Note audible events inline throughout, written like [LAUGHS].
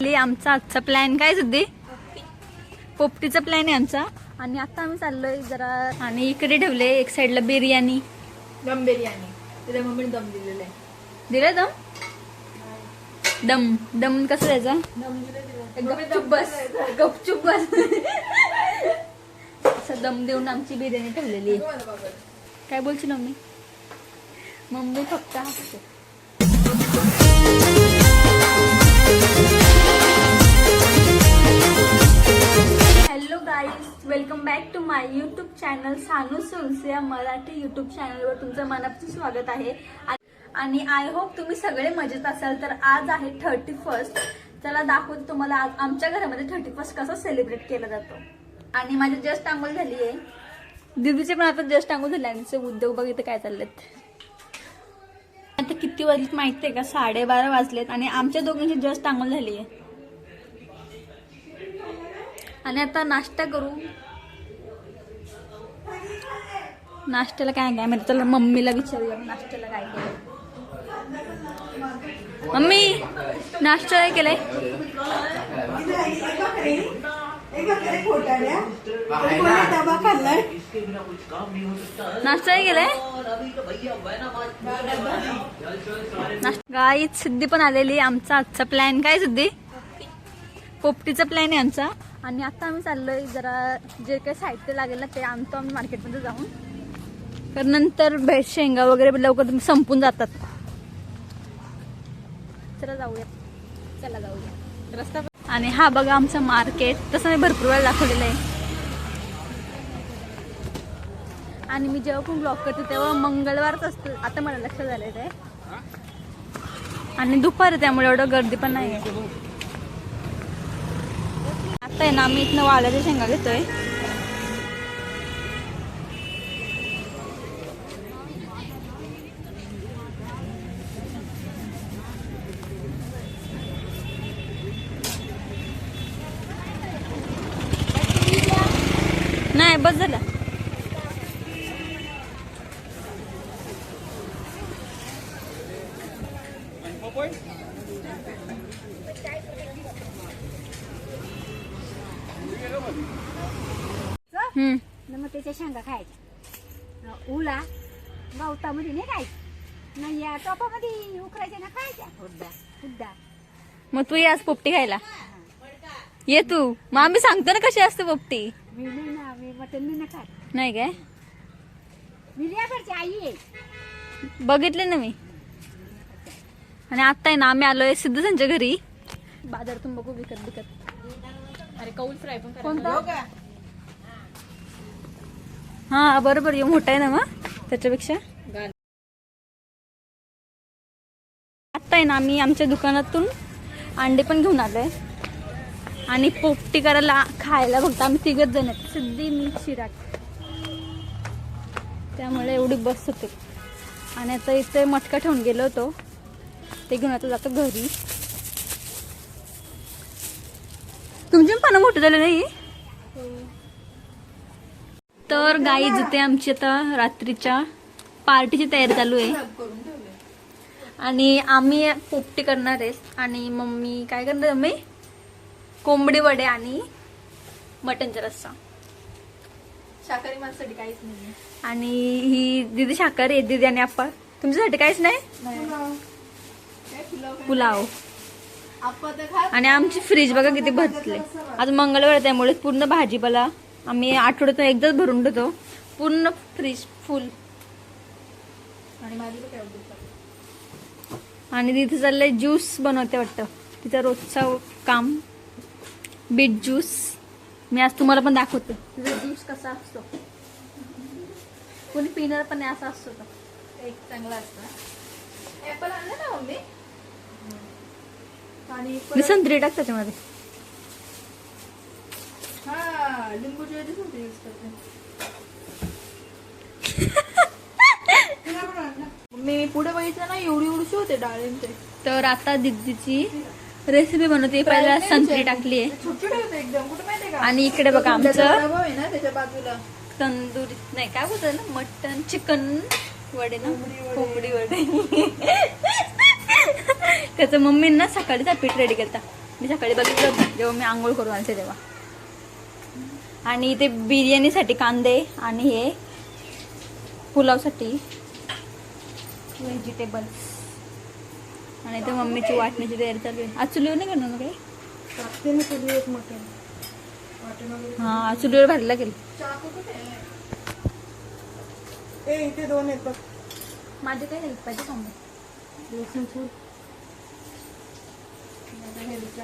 ली आमचा आजचा प्लॅन काय सुद्धी? पोपटीचा प्लॅन आहे आमचा. आणि आता आम्ही चाललोय जरा आणि इकडे ठेवले एक साईडला बिर्याणी. दम बिर्याणी. तिथे मम्मीने दम दिलेला आहे दिला दम दम. दम कसं द्यायचा? गपचूप बस. गपचूप बस. असं दम देऊन आमची बिर्याणी ठेवलेली आहे. काय बोलची मम्मी? मम्मी फक्त हसते hello guys welcome back to my YouTube channel Sanu सुलसिया मराठी यूट्यूब चॅनलवर तुमचं मनापासून स्वागत आहे. आणि आय होप तुम्ही सगळे मजेत असाल. तर आज आहे थर्टी फर्स्ट चला दाखवते तुम्हाला आज आमच्या घरामध्ये थर्टी फर्स्ट कसं सेलिब्रेट केला जातो. आणि माझी जस्ट आंघोळ झाली आहे. दिदीचे पण आता जस्ट आंघोळ झाले आणि उद्योग बघितलं काय चाललेत. आता किती वाजलेत माहिती आहे का? साडेबारा वाजलेत आणि आमच्या दोघांची जस्ट आंघोळ झाली आहे. आणि आता नाश्ता करू. नाश्त्याला काय काय माहिती? चला मम्मीला विचारूया नाश्त्याला काय केलं मम्मी नाश्ता काय केलंय? नाश्ता काय केलंय? गाईत सिद्धी पण आलेली आमचा आजचा प्लॅन काय सिद्धी? पोपटीचा प्लॅन आहे आमचा. आणि आता आम्ही चाललोय जरा जे काही साहित्य लागेल ना ते आणतो आम्ही मार्केटमध्ये जाऊन. तर नंतर भेट शेंगा वगैरे लवकर संपून जातात. चला जाऊया. चला जाऊया. रस्ता आणि हा बघा आमचं मार्केट. तसं मी भरपूर वेळा दाखवलेलं आहे. आणि मी जेव्हा पण ब्लॉग करते तेव्हा मंगळवारच असतं. आता मला लक्षात झालंय ते. आणि दुपार आहे त्यामुळे एवढं गर्दी पण नाही आहे आता आहे ना मी इथनं वाल्याच्या शेंगा घेतोय नाही बस झालं हम्म न मग त्याच्या शेंगा खायच्या न उला गवतामध्ये नाही खायचं नाही या टोपामध्ये उकरायच्या ना खायच्या हुद्दा हुद्दा मग तू ये आज पोपटी खायला. ये तू. मग आम्ही सांगतो ना कशी असते पोपटी. मी नाही ना मी मटण नाही ना खात. नाही काय? मी आई आहे बघितले ना मी. आणि आता आहे ना आम्ही आलोय सिद्धूसांच्या घरी. बाजारातून बघू विकत विकत. अरे कौल फ्राय पण कोणता? हा बरोबर यो मोठा आहे ना मग त्याच्यापेक्षा. आहे ना आम्ही आमच्या दुकानातून अंडे पण घेऊन आलोय. आणि पोपटी करायला खायला फक्त आम्ही तिघच जण आहेत. सिद्धी मी शिराक त्यामुळे एवढी बस होते. आणि आता इथे मटका ठेवून गेलो होतो. ते घेऊन आता जातो घरी. तुमची पण पानं मोठी झाली नाही? तर गाई जिथे आमची आता रात्रीच्या पार्टीची तयारी चालू आहे. आणि आम्ही पोपटी करणार आहे. आणि मम्मी काय करणार मम्मी? कोंबडी वडे आणि मटनचा रस्सा. शाकाहारी माणसाठी काहीच नाही आणि ही दिदी शाकाहारी आहे दिदी आणि आप्पा. तुमच्यासाठी काहीच नाही? काय पुलाव? आणि आमची फ्रीज बघा किती भरले. आज मंगळवार आहे त्यामुळे पूर्ण भाजीपाला आम्ही आठवड्यातून एकदाच भरून ठेवतो पूर्ण फ्रीज फुल. आणि माझी आणि तिथे चाललंय ज्यूस बनवते वाटतं. तिचं रोजचं काम बीट ज्यूस. मी आज तुम्हाला पण दाखवते. तिचा ज्यूस कसा असतो. कोणी पिणार पण नाही असा असतो तो. एक चांगला असतं. ऍपल आणलं ना मम्मी? आणि मी संत्री टाक त्याच्यामध्ये. हा वडी संत्री यूज करते. [LAUGHS] मी पुढे बघितलं ना एवढी एवढीशी होते डाळिंब ते. तर आता दिदीची रेसिपी बनवते. पहिला संत्री टाकली आहे एकदम. कुठे का? आणि इकडे बघा आमचं ना त्याच्या बाजूला. तंदुरी नाही काय बोलतात ना? मटन चिकन वडे ना? कोंबडी वडे. त्याचं मम्मींना सकाळीचा पीठ रेडी केलता. मी सकाळी बघितलं जेव्हा मी आंघोळ करून आलते तेव्हा. आणि इथे बिर्याणीसाठी कांदे आणि हे पुलावसाठी व्हेजिटेबल्स आणि इथे मम्मीची वाटण्याची तयारी चालू आहे. आज चुलीवर नाही करणार ना काही? हा चुलीवर भरला लागेल. ए इथे दोन आहेत बघ. माझे काय हेल्प पाहिजे सांगू? लसूण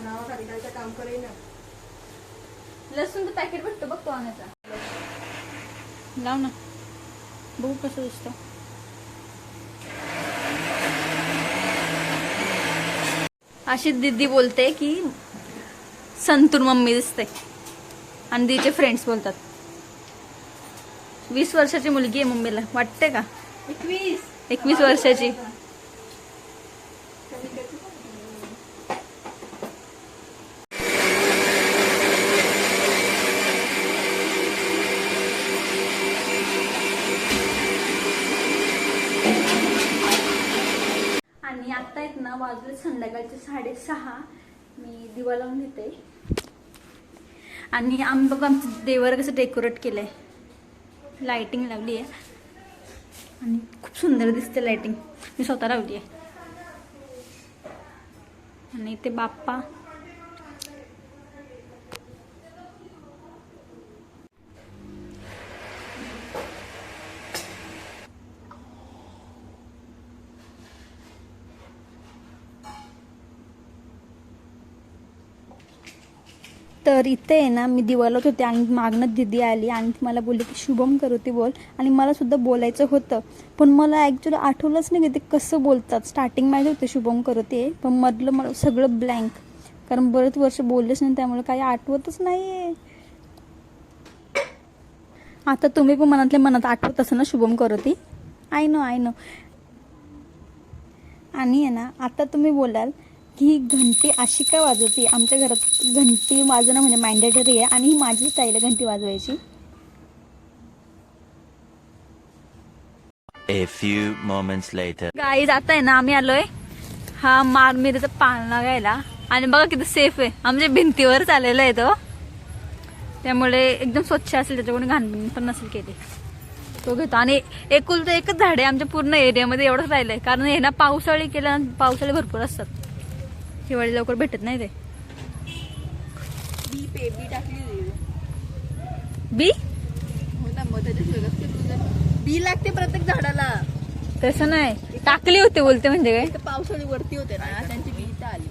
नावाखाली काय तर काम करेल ना. लसूणचं पॅकेट भेटतो बघ तो आणायचा लाव ना. बघू कसं दिसतं. अशी दीदी बोलते की संतूर मम्मी दिसते. आणि दीचे फ्रेंड्स बोलतात. वीस वर्षाची मुलगी आहे मम्मीला. वाटते का? एकवीस. एकवीस वर्षाची आणि आता आहेत ना वाजले संध्याकाळचे साडेसहा. मी दिवा लावून घेते. आणि आम्ही बघ आमचं देवर कसं डेकोरेट केलंय. लाइटिंग लावली आहे. आणि खूप सुंदर दिसते लाइटिंग मी स्वतः लावली आहे. आणि ते बाप्पा. तर इथे आहे ना मी दिवाळत होते आणि मागणं दिदी आली आणि ती मला बोलली की शुभम करू ती बोल. आणि मला सुद्धा बोलायचं होतं. पण मला ॲक्च्युली आठवलंच नाही की ते कसं बोलतात. स्टार्टिंग माहिती होते शुभम करू ते. पण मधलं मला सगळं ब्लँक कारण बरेच वर्ष बोललेच नाही त्यामुळे काही आठवतच नाही आहे आता तुम्ही पण मनातल्या मनात आठवत असं ना शुभम करोती आय नो आय नो आणि आहे ना आता तुम्ही बोलाल की ही घंटी अशी काय वाजवते? आमच्या घरात घंटी वाजवणं म्हणजे मॅन्डेटरी आहे आणि ही माझी स्टाईल आहे घंटी वाजवायची. A few moments later. गाई जात आहे ना आम्ही आलोय. हा मार मिरचा पाळणा घ्यायला. आणि बघा किती सेफ आहे. आमच्या भिंतीवर चाललेला आहे तो. त्यामुळे एकदम स्वच्छ असेल त्याच्याकडून घाण पण नसेल केली. तो घेतो. आणि एकुल तर एकच झाड आहे आमच्या पूर्ण एरियामध्ये एवढंच राहिलंय. कारण हे ना पावसाळी केलं पावसाळी भरपूर असतात. हिवाळी लवकर भेटत नाही ते. बी पे बी टाकली बी? हो ना बी लागते प्रत्येक झाडाला. तसं नाही. टाकली होती बोलते म्हणजे काय? तर पावसाळी वरती होते ना त्यांची बी इथं आली?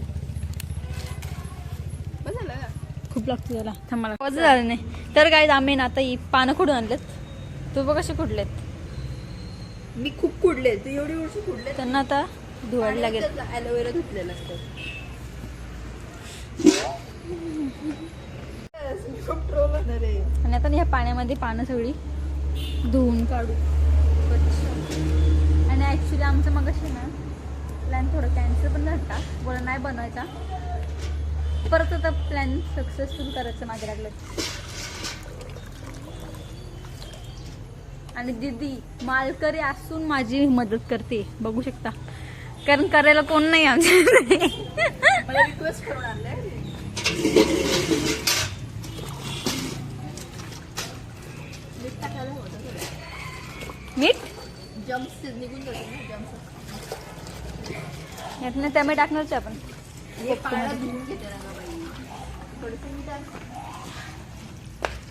खूप लागतो त्याला. थांबाला आवाज झाला नाही. तर काय आम्ही ना आता ही पानं कुठून आणलेत. तू बघ कसे कुठलेत मी खूप कुडले तू एवढी वर्ष कुडले त्यांना आता धुवायला लागेल. ऍलोवेरा धुतलेलं असतं मी खूप ट्रोल होणार आहे आणि आता ह्या पाण्यामध्ये पानं सगळी धुवून काढू. आणि ॲक्च्युली आमचं मग ना प्लॅन थोडं कॅन्सल पण झाला बोला नाही बनवायचा. परत आता प्लॅन सक्सेसफुल करायचं मागे लागलं आणि दीदी मालकरी असून माझी मदत करते. बघू शकता. कारण करायला कोण नाही आमच्या मला रिक्वेस्ट करून आणलंय. मीठ निघून जाते ना त्यामुळे टाकणारच आपण. ना.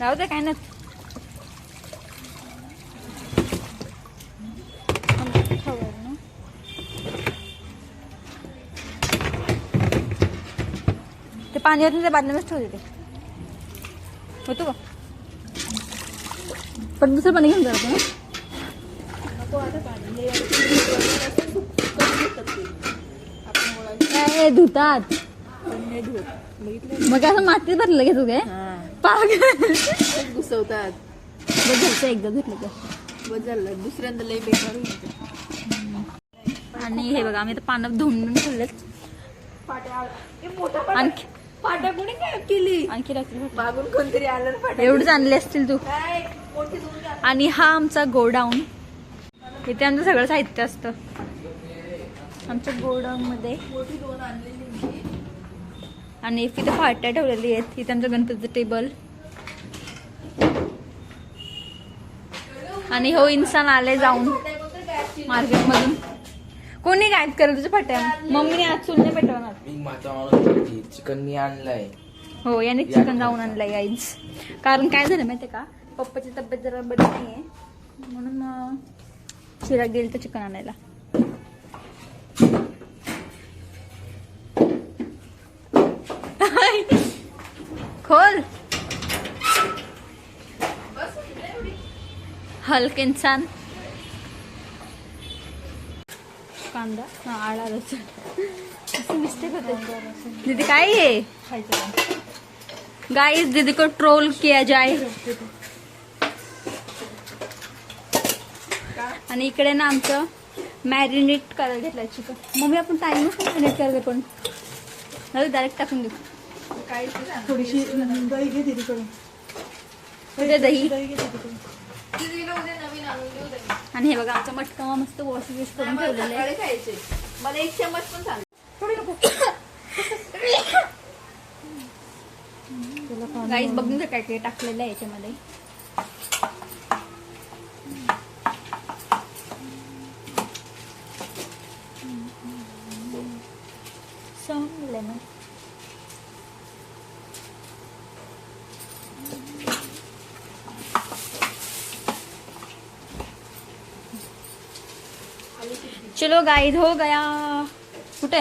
राहू दे काय ते पाणी होतं ते बादलीमध्येच ठेवते ते. होतो का? पण दुसरं पाणी घेऊन जातो काय धुतात? मग असं मातीत भरलं घेतो काय? पाग घुसवतात. बस एकदा धुतलं तर. बस झालं. दुसऱ्यांदा लय बेकार होईल. आणि हे बघा आम्ही आता पानं धुवून ठेवलेत. हे आणखी पाट्या कोणी काय केली? आणखी रात्री. मागून कोणतरी आलं ना पाट्या एवढंच आणले असतील तू. काय? मोठी दोन घ्या. आणि हा आमचा गोडाऊन. इथे आमचं सगळं साहित्य असतं. आमच्या गोडाऊन मध्ये मोठी दोन आणलेली मी. आणि तिथे फाट्या ठेवलेली आहेत. इथे आमचं गणपतीचं टेबल. आणि हो इन्सान आले जाऊन मार्केटमधून. कोणी गायब करत तुझ्या फाट्या मम्मीने आज चुलने पेटवणार. मी माझा माणूस चिकन मी आणलंय. हो याने चिकन जाऊन आणलंय गाईज कारण काय झालं माहितीये का? पप्पाची तब्येत जरा बरी नाहीये. म्हणून मग शिरा गेल तर चिकन आणायला. खोल. हलक इंसान कांदा हा आळा लसूण. मिस्टेक होते दीदी काय आहे? गाइस दीदी को ट्रोल किया जाए. आणि इकडे ना आमचं मॅरिनेट करायला घेतलंय चिकन मम्मी आपण टाइमच मॅरिनेट करायला पण डायरेक्ट टाकून देऊ. थोडीशी दही घे दीदीकडून. उद्या दही. दही घे दीदीकडून. आणि हे बघा आमचा मटका मस्त वॉश यूज करून ठेवलेला आहे मला एक चम्मच पण चालेल गाईस बघून काय काय टाकलेलं आहे याच्यामध्ये चलो गाइस हो गया. कुठे?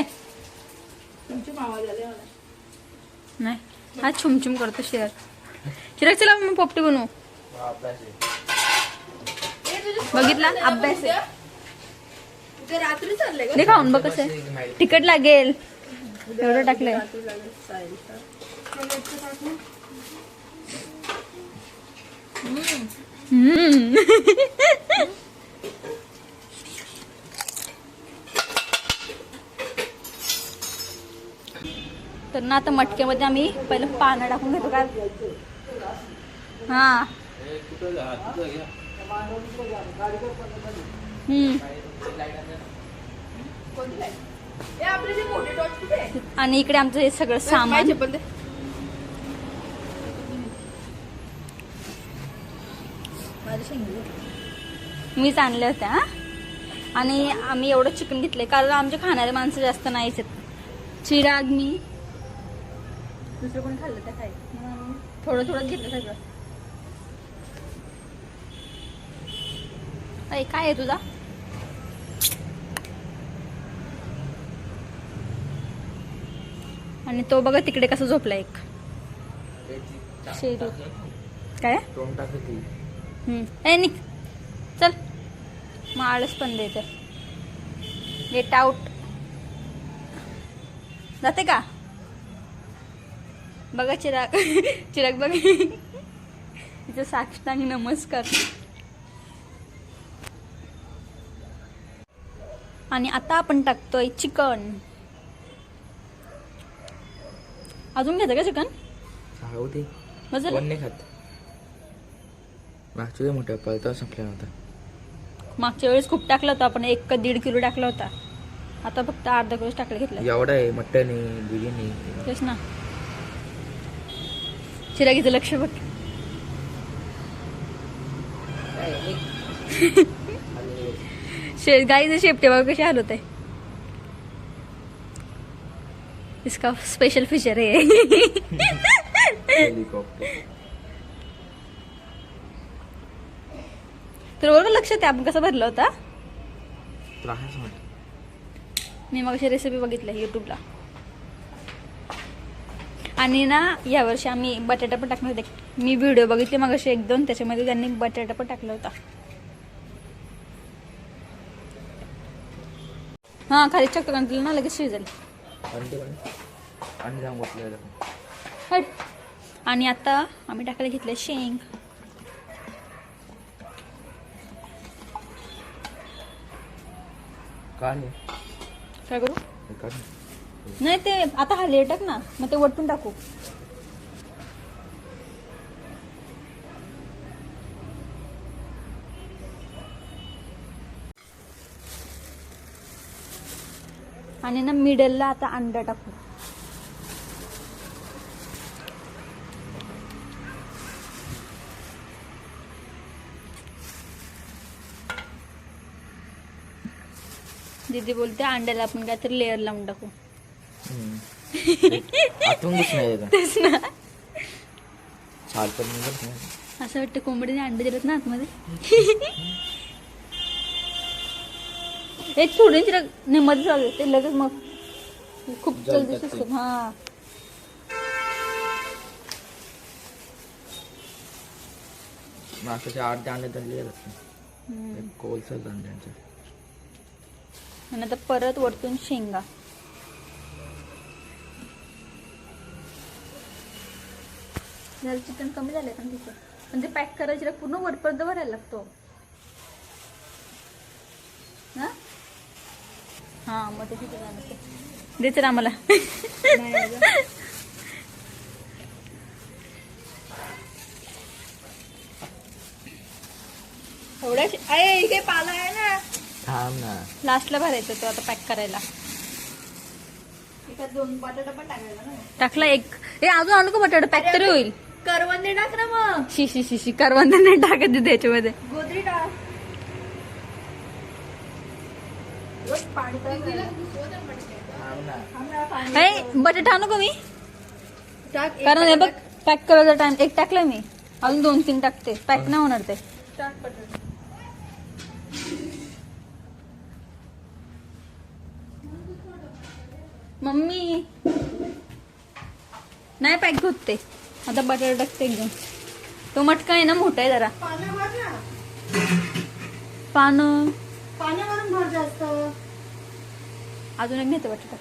नाही. हा छुमछुम करतो शिरक शिरक चला मग पोपटी बनवू. बघितला? अभ्यास आहे. खाऊन बघ कसं आहे. तिकट लागेल. एवढं टाकलंय. हम्म. तर ना आता मटक्यामध्ये आम्ही पहिलं पानं टाकून घेतो काय हा? आणि इकडे आमचं हे सगळं सामान. मीच आणल्या होत्या हा. आणि आम्ही एवढं चिकन घेतलंय कारण आमचे खाणारे माणसं जास्त नाहीच आहेत. चिराग मी दुसरं कोण खाल्लं त्या काय? थोडं थोडं घेतलं सगळं. अय, काय आहे तुझा? आणि तो बघा तिकडे कसं झोपला एक. शेरू. काय? हम्म. ए निक चल. मग आळस पण देते गेट आउट जाते का? बघा चिराग. [LAUGHS] चिराग बघ. तिचं साक्षांग नमस्कार. आणि आता आपण टाकतोय चिकन. अजून घेतं का चिकन? ते मजा नाही खात. मागच्या मोठ्या पळता संपला नव्हता मागच्या वेळेस खूप टाकलं होतं आपण एक का दीड किलो टाकला होता. आता फक्त अर्धा किलो टाकलं घेतलं. एवढा आहे मटन आहे बिर्याणी तेच ना. चिरागीचं लक्ष बघ. शे गाईचं शेपटे बघ कशी हालत आहे इसका स्पेशल फीचर आहे. तर बरोबर लक्षात आहे आपण कसं भरलं होता? मी मग रेसिपी बघितली युट्यूबला आणि ना यावर्षी आम्ही बटाटा पण टाकणार होते. मी व्हिडिओ बघितले मग असे एक दोन त्याच्यामध्ये त्यांनी बटाटा पण टाकला होता. हा खाली चक्क घातलं ना लगेच शिजेल. आणि आता. आम्ही टाकायला घेतलं शेंग. काय करू? नाही ते आता हा लेटक ना मग ते वटून टाकू. आणि ना मिडलला आता अंडा टाकू. दीदी बोलते अंड्याला आपण काहीतरी लेअर लावून टाकू. नाही तेच ना नाही असं वाटतं कोंबडीने अंडे दिलेत ना आतमध्ये. एक सोडून तिला निमत झालं ते लगेच मग खूप जल्दी ते. हा. मासाचे आठ अंडे धरले कोलसर अंड्यांचे आणि आता परत वरतून शेंगा. जरा चिकन कमी झालंय पण तिथे म्हणजे पॅक करायची पूर्ण वरपर्यंत भरायला लागतो. हा? हा मग ते तिथे जाणार ते. दे तर आम्हाला. इथे पाला आहे ना. थांब ना. लास्टला भरायचं तो आता पॅक करायला. दोन बटाटा पण टाकायला ना. टाकला एक. ए अजून आणू का बटाटा? पॅक तरी होईल. करवंदे टाक ना मग. शी शी शी शी करवंद नाही टाकत तिथे याच्यामध्ये गोदरी टाक. पाणी बटाटा आणू का मी? टाक कारण हे बघ पॅक करायचा टाइम एक टाकलं मी. अजून दोन तीन टाकते. पॅक नाही होणार ते. टाक बटाटा. मम्मी. नाही पॅक होत ते. आता बटाटा टाकते एकदम. तो मटका आहे ना मोठा आहे जरा. पानं पाण्यावरून भर जास्त. अजून एक घेते बटाटा.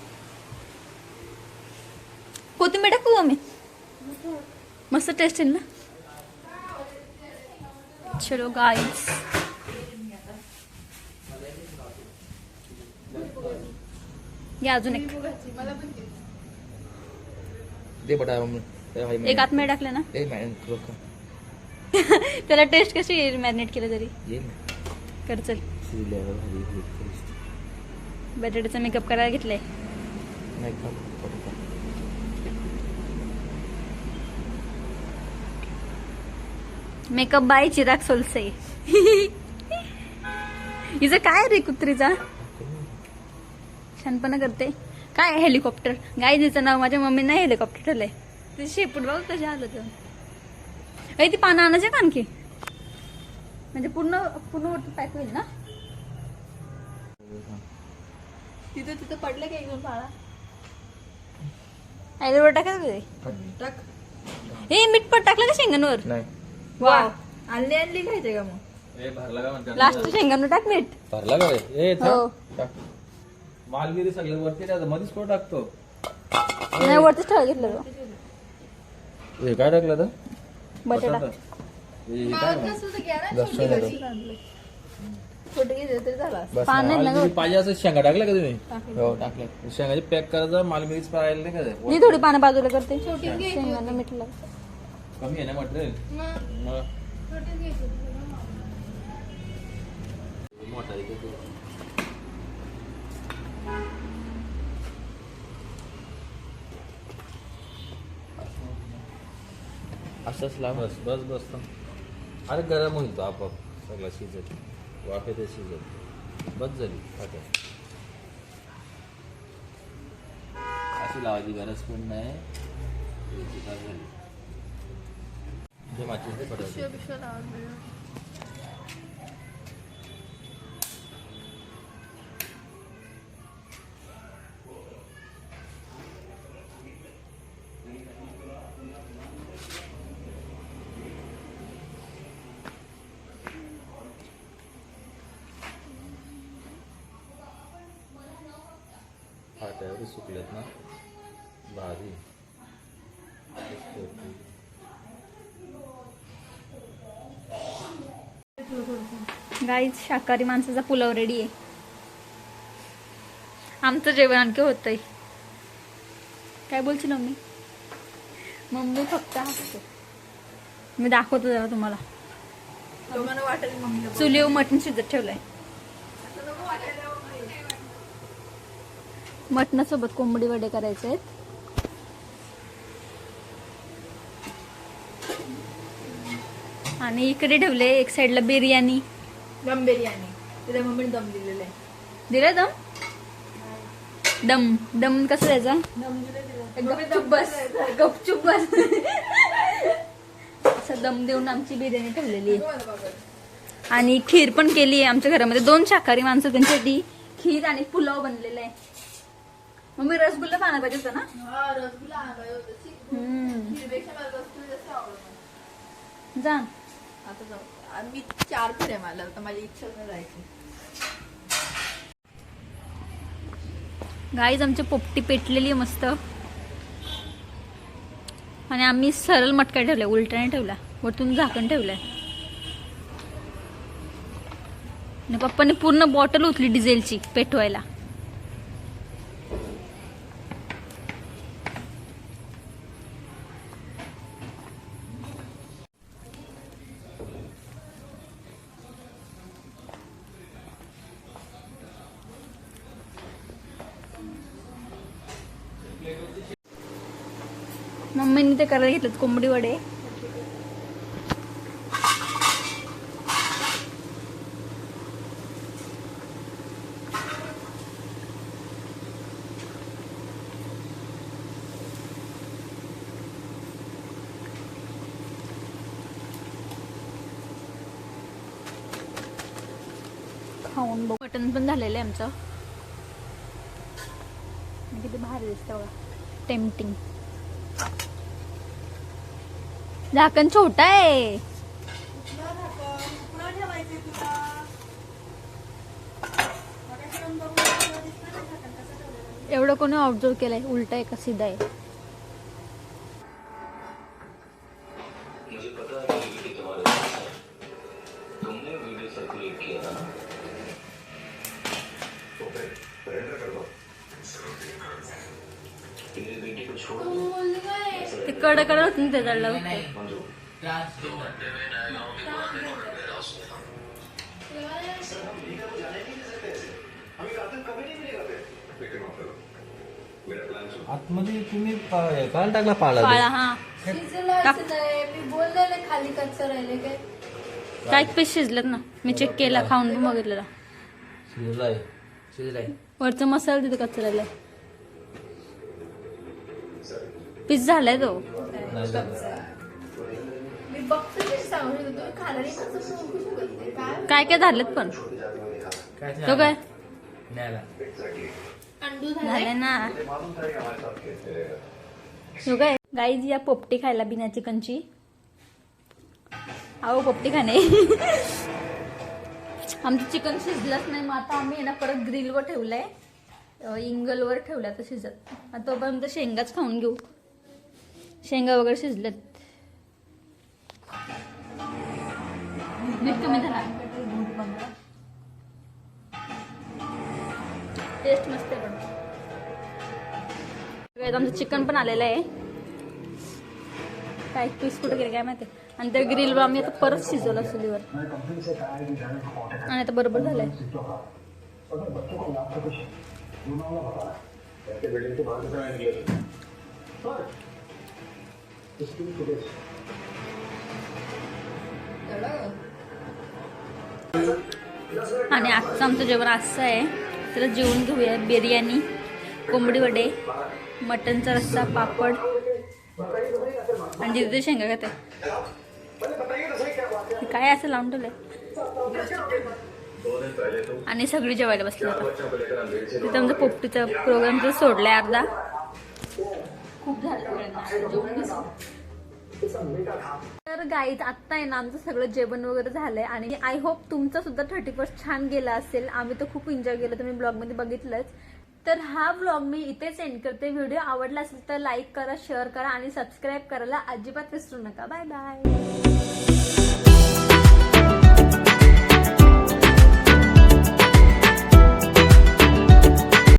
कोथिंबीर टाकू का मी? मस्त टेस्ट येईल ना. चलो गाईस या अजून एक. दे बटा मम्मी. एक आतमध्ये टाकलं ना? [LAUGHS] त्याला टेस्ट कशी येईल मॅरिनेट केलं तरी? कर चल. बटाट्याचा मेकअप करायला घेतलाय. Makeup bye Chirag सोलसे. [LAUGHS] हिचं काय रे कुत्रीचा? [LAUGHS] छानपणा करते. काय हेलिकॉप्टर गाय तिचं नाव माझ्या मम्मीनं हेलिकॉप्टर ठेवलंय. ते शेपूट बघ कसे आलं तर. अय ती पानं आणायचे का आणखी? म्हणजे पूर्ण पूर्ण वरती पॅक होईल ना? तिथं तिथं पडलं का एकदम पाळा? आयदर टाकायचं का टाक. ते ए मीठ पट टाकलं का शेंगांवर? नाही. वाव. आणली आणली खायचे का मग? लास्ट शेंगांवर टाक मीठ. भरला का रे? ए हो. मालगिरी सगळं वरती मध्येच कोण टाकतो. नाही वरतीच ठेवा घेतलं हे काय टाकलं तर बटाटा. हे काय म्हणतात? लसूण येतो. छोटे घेतले तरी झाला बस पान आहे ना मालगिरी पाहिजे असं शेंगा टाकल्या का तुम्ही? हो टाकले शेंगाचे पॅक करायचं मालगिरीच पाहायला नाही का? मी थोडी पानं बाजूला करते. शेंगांना कमी आहे ना मटेरियल मग. मोठा आहे तो. असंच लाव बस बस बस थांब. अरे गरम होईल तो आपोआप. सगळं शिजत वाफेत शिजत बस झाली. फाट्या. अशी लावायची गरज पण नाही. झाली? जे माचीस ते पडायचं फाट्या एवढी सुकल्यात ना. भारी. गाईच शाकाहारी माणसाचा पुलाव रेडी आहे. आमचं जेवण आणखी होतंय. काय बोलची मम्मी? मम्मी फक्त हसते. मी दाखवतो जरा तुम्हाला. लोकांना वाटेल मम्मी चुलीवर मटण शिजत ठेवलंय. मटणासोबत कोंबडी वडे करायचे आहेत. आणि इकडे ठेवले एक साईडला बिर्याणी. दम बिर्याणी. तिथे मम्मीने दम दिलेला आहे. दिलं दम? दम. दम कसं द्यायचा? गपचूप बस. गपचूप बस. असं दम देऊन आमची बिर्याणी ठेवलेली आहे. आणि खीर पण केली आहे आमच्या घरामध्ये. दोन शाकाहारी माणसं त्यांच्यासाठी खीर आणि पुलाव बनलेला आहे. मग मी रसगुल्ला पाहिजे होतं ना? हा रसगुल्ला आणायला होतं. ची, हम्म. खीरपेक्षा मला रसगुल्ला जास्त आवडतो. जा. आता जाऊ. आणि मी चार फिरे मला तर माझी इच्छा नाही जायची. गाईज आमची पोपटी पेटलेली आहे मस्त. आणि आम्ही सरळ मटका ठेवला उलट्याने ठेवला वरतून झाकण ठेवलंय. आणि पप्पाने पूर्ण बॉटल उचली डिझेलची पेटवायला. करायला घेतलेत कोंबडी वडे. खाऊन बघ. मटण पण झालेलं आहे आमचं. किती भारी दिसतं बघा. टेम्पटिंग झाकण छोटा आहे. एवढं कोणी ऑब्झर्व केलंय उलट आहे का सीधा आहे? कड कड होत ते जळलं आतमध्ये तुम्ही पा- काल टाकला पाला पाळा हा. टाक. मी बोललेले खाली कच्चं राहिले काय काय पीस शिजलेत ना. मी चेक केला खाऊन पण बघितलेला. शिजलाय. शिजलाय. वरचा मसाला तिथे कच्चा राहिलाय पीस झालाय तो. नाही झालं. मी बघते ते सांगू शकतो खाली कसं ओळखू शकत नाही काय? काय काय झालेत पण? काय तो काय? न्यायला. अंडू झाले? झाले ना. तो काय? गाईज या पोपटी खायला बिना चिकनची. अहो पोपटी खाणे. आमचं चिकन शिजलंच नाही. मग आता आम्ही ना परत ग्रिलवर ठेवलंय. अं, इंगलवर ठेवलं तर शिजत. आता तोपर्यंत शेंगाच खाऊन घेऊ. शेंगा वगैरे शिजलेत कमी झाला टेस्ट मस्त आहे पण आमचं चिकन पण आलेलं आहे. काय पीस कुठे गेले काय माहिती? आणि त्या ग्रिलवर आम्ही आता परत शिजवलं चुलीवर. आणि आता बरोबर झालंय. आणि आजचं आमचं जेवण असं आहे. तर जेवण घेऊया बिर्याणी कोंबडी वडे मटनचा रस्सा पापड. आणि जिथे शेंगा खाते. काय असं लावून ठेवलंय? आणि सगळी जेवायला बसली आता. तिथं आमचा पोपटीचा प्रोग्राम तर सोडलाय अर्धा. तर गाईज आत्ता आहे ना आमचं सगळं जेवण वगैरे झालंय आणि आय होप तुमचा सुद्धा थर्टी फर्स्ट छान गेला असेल. आम्ही तर खूप एन्जॉय केलं. तुम्ही ब्लॉगमध्ये बघितलंच. तर हा ब्लॉग मी इथेच एंड करते. व्हिडिओ आवडला असेल तर लाईक करा शेअर करा आणि सबस्क्राईब करायला अजिबात विसरू नका. Bye bye